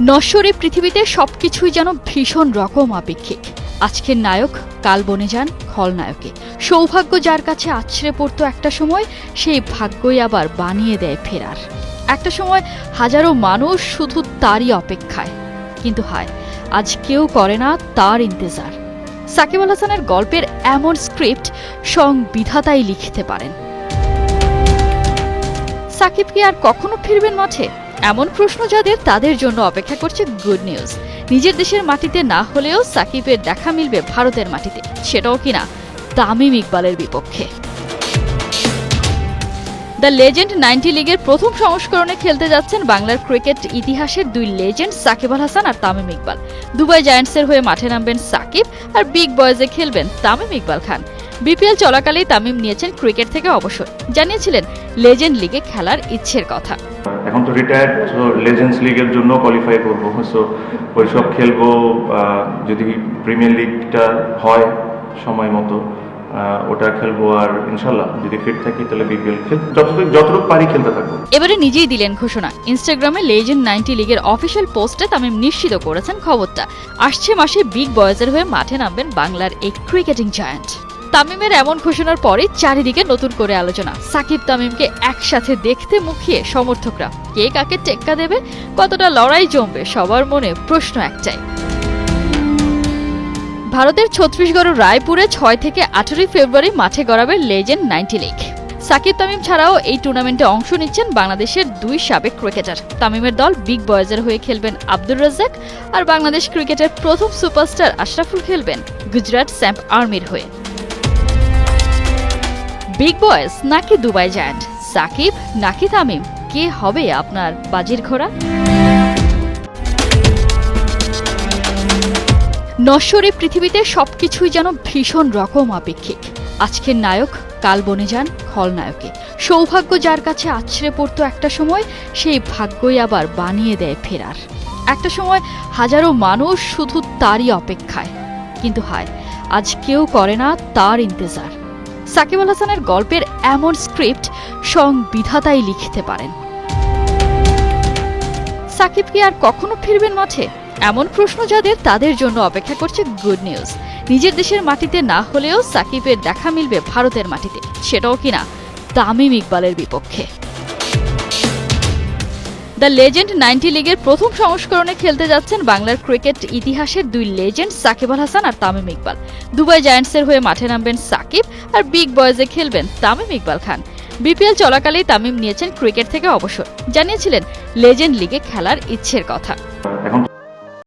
নশ্বরী পৃথিবীতে সবকিছুই যেন ভীষণ রকম আপেক্ষিক। আজকের নায়ক কাল বনে যান খলনায়কে সৌভাগ্য যার কাছে আছড়ে পড়তো একটা সময়, সেই ভাগ্যই আবার বানিয়ে দেয় ফেরার। একটা সময় হাজারো মানুষ শুধু তারই অপেক্ষায়। কিন্তু হায়, আজ কেউ করে না তার ইন্তজার। সাকিব আল হাসানের গল্পের এমন স্ক্রিপ্ট সংবিধাতাই লিখতে পারেন। সাকিব কি আর কখনো ফিরবেন মাঠে? এমন প্রশ্ন যাদের তাদের জন্য অপেক্ষা করছে গুড নিউজ নিজের দেশের মাটিতে না হলেও সাকিবের দেখা মিলবে ভারতের মাটিতে, সেটাও কিনা তামিম ইকবালের বিপক্ষে। দ্য লেজেন্ড নাইনটি লিগের প্রথম সংস্করণে খেলতে যাচ্ছেন বাংলার ক্রিকেট ইতিহাসের দুই লেজেন্ড সাকিব আল হাসান আর তামিম ইকবাল। দুবাই জায়ান্টসের হয়ে মাঠে নামবেন সাকিব আর বিগ বয়েজে খেলবেন তামিম ইকবাল খান। বিপিএল চলাকালেই তামিম নিয়েছেন ক্রিকেট থেকে অবসর। জানিয়েছিলেন লেজেন্ড লিগে খেলার ইচ্ছের কথা। এখন তো রিটায়ার্ড সো লেজেন্ডস লিগের জন্য কোয়ালিফাই করব। সো ওইসব খেলব আহ, যদি প্রিমিয়ার লিগটা হয় সময় মতো ওটা খেলব আর ইনশাল্লাহ যদি ফিট থাকি তাহলে বিপিএল খেল যতটুকু যতটুকু পারি খেলতে থাকব। এবারে নিজেই দিলেন ঘোষণা। ইনস্টাগ্রামে লেজেন্ড নাইনটি লিগের অফিসিয়াল পোস্টে তামিম নিশ্চিত করেছেন খবরটা। আসছে মাসে বিগ বয়েজের হয়ে মাঠে নামবেন বাংলার এই ক্রিকেটিং জায়ান্ট তামিমের এমন ঘোষণার পরে চারিদিকে নতুন করে আলোচনা। সাকিব তামিমকে একসাথে দেখতে মুখিয়ে সমর্থকরা, কে কাকে টেক্কা দেবে, কতটা লড়াই জমবে, সবার মনে প্রশ্ন একটাই। ভারতের ছত্তিশগড় রায়পুরে ছয় থেকে আঠারোই ফেব্রুয়ারি মাঠে গড়াবে legend ninety league. Sakib Tamim ছাড়াও এই টুর্নামেন্টে অংশ নিচ্ছেন বাংলাদেশের দুই সাবেক ক্রিকেটার। তামিমের দল বিগ বয়েজের হয়ে খেলবেন আব্দুর রাজ্জাক আর বাংলাদেশ ক্রিকেটের প্রথম সুপারস্টার আশরাফুল খেলবেন গুজরাট স্যাম্প আর্মির হয়ে। বিগ বয়েজ নাকি দুবাই জায়ান্ট সাকিব নাকি তামিম? কে হবে আপনার বাজির ঘোড়া? নশ্বরী পৃথিবীতে সবকিছুই যেন ভীষণ রকম আপেক্ষিক। আজকের নায়ক কাল বনে যান খলনায়কে। সৌভাগ্য যার কাছে আছড়ে পড়তো একটা সময়, সেই ভাগ্যই আবার বানিয়ে দেয় ফেরার। একটা সময় হাজারো মানুষ শুধু তারই অপেক্ষায়। কিন্তু হায়, আজ কেউ করে না তার ইন্তজার। সাকিব আল হাসানের গল্পের এমন স্ক্রিপ্ট স্বয়ং বিধাতাই লিখতে পারেন। সাকিব কি আর কখনো ফিরবেন মাঠে? এমন প্রশ্ন যাদের তাদের জন্য অপেক্ষা করছে গুড নিউজ। নিজের দেশের মাটিতে না হলেও সাকিবের দেখা মিলবে ভারতের মাটিতে। সেটাও কিনা তামিম ইকবালের বিপক্ষে। দ্য লেজেন্ড নাইনটি লিগের প্রথম সংস্করণে খেলতে যাচ্ছেন বাংলার ক্রিকেট ইতিহাসের দুই লেজেন্ড সাকিব আল হাসান আর তামিম ইকবাল। দুবাই জায়ান্টসের হয়ে মাঠে নামবেন সাকিব আর বিগ বয়েজে খেলবেন তামিম ইকবাল খান। বিপিএল চলাকালেই তামিম নিয়েছেন ক্রিকেট থেকে অবসর। জানিয়েছিলেন, লেজেন্ড লিগে খেলার ইচ্ছের কথা।